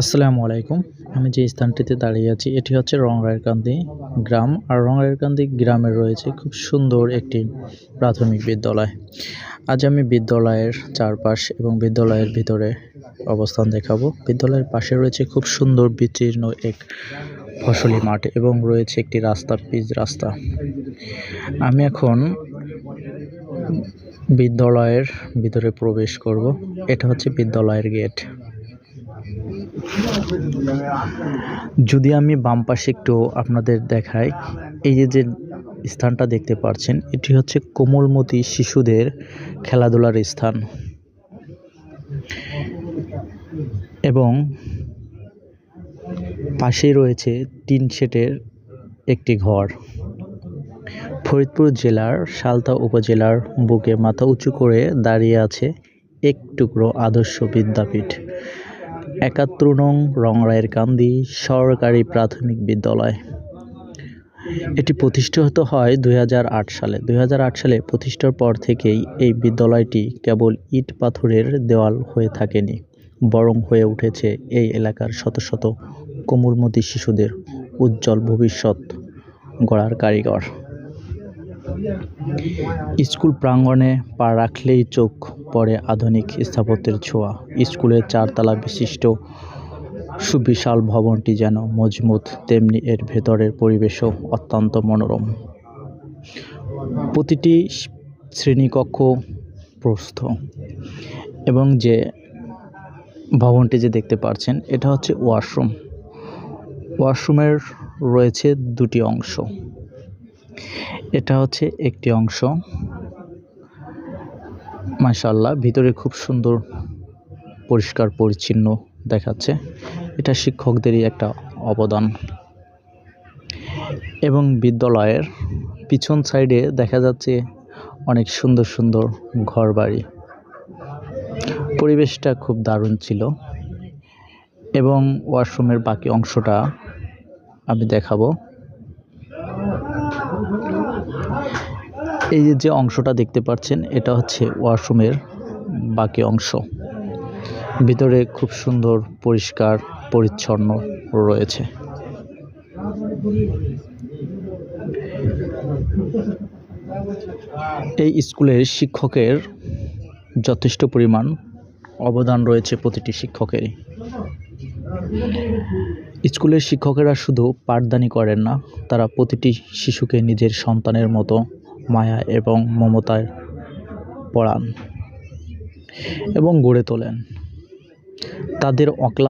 আসসালামু আলাইকুম। আমি যে স্থানটিতে দাঁড়িয়ে আছি, এটি হচ্ছে রংরায়রকান্দি গ্রাম। আর রংরায়রকান্দি গ্রামে রয়েছে খুব সুন্দর একটি প্রাথমিক বিদ্যালয়। আজ আমি বিদ্যালয়ের চারপাশ এবং বিদ্যালয়ের ভিতরে অবস্থান দেখাবো। বিদ্যালয়ের পাশে রয়েছে খুব সুন্দর বিচ্ছিন্ন এক ফসলি মাঠ এবং রয়েছে একটি রাস্তা, পিচ রাস্তা। আমি এখন বিদ্যালয়ের ভিতরে প্রবেশ করব। এটা হচ্ছে বিদ্যালয়ের গেট। যদি আমি বাম পাশে একটু আপনাদের দেখাই, এই যে যে স্থানটা দেখতে পাচ্ছেন এটি হচ্ছে কোমলমতি শিশুদের খেলাধুলার স্থান। এবং পাশেই রয়েছে টিন সেটের একটি ঘর। ফরিদপুর জেলার সালতা উপজেলার বুকে মাথা উঁচু করে দাঁড়িয়ে আছে এক টুকরো আদর্শ বিদ্যাপীঠ। একাত্তর নং রংরায়ের কান্দি সরকারি প্রাথমিক বিদ্যালয়। এটি প্রতিষ্ঠিত হয় দুই হাজার আট সালে। দু হাজার আট সালে প্রতিষ্ঠার পর থেকেই এই বিদ্যালয়টি কেবল ইট পাথরের দেওয়াল হয়ে থাকেনি, বরং হয়ে উঠেছে এই এলাকার শত শত কোমলমতি শিশুদের উজ্জ্বল ভবিষ্যৎ গড়ার কারিগর। স্কুল প্রাঙ্গণে পা রাখলেই চোখ পড়ে আধুনিক স্থাপত্যের ছোঁয়া। স্কুলের চারতলা বিশিষ্ট সুবিশাল ভবনটি যেন মজবুত, তেমনি এর ভেতরের পরিবেশও অত্যন্ত মনোরম। প্রতিটি শ্রেণীকক্ষ প্রস্থ এবং যে ভবনটি যে দেখতে পাচ্ছেন এটা হচ্ছে ওয়াশরুম। ওয়াশরুমের রয়েছে দুটি অংশ। এটা হচ্ছে একটি অংশ। মাশাল্লাহ ভিতরে খুব সুন্দর, পরিষ্কার, পরিচ্ছন্ন দেখাচ্ছে। এটা শিক্ষকদেরই একটা অবদান। এবং বিদ্যালয়ের পিছন সাইডে দেখা যাচ্ছে অনেক সুন্দর সুন্দর ঘরবাড়ি। পরিবেশটা খুব দারুণ ছিল। এবং ওয়াশরুমের বাকি অংশটা আমি দেখাবো। এই যে অংশটা দেখতে পাচ্ছেন, এটা হচ্ছে ওয়াশরুমের বাকি অংশ। ভিতরে খুব সুন্দর, পরিষ্কার, পরিচ্ছন্ন রয়েছে। এই স্কুলের শিক্ষকের যথেষ্ট পরিমাণ অবদান রয়েছে প্রতিটি শিক্ষকেরই। স্কুলের শিক্ষকেরা শুধু পাঠদানি করেন না, তারা প্রতিটি শিশুকে নিজের সন্তানের মতো মায়া এবং মমতায় পড়ান এবং গড়ে তোলেন। তাদের অক্লা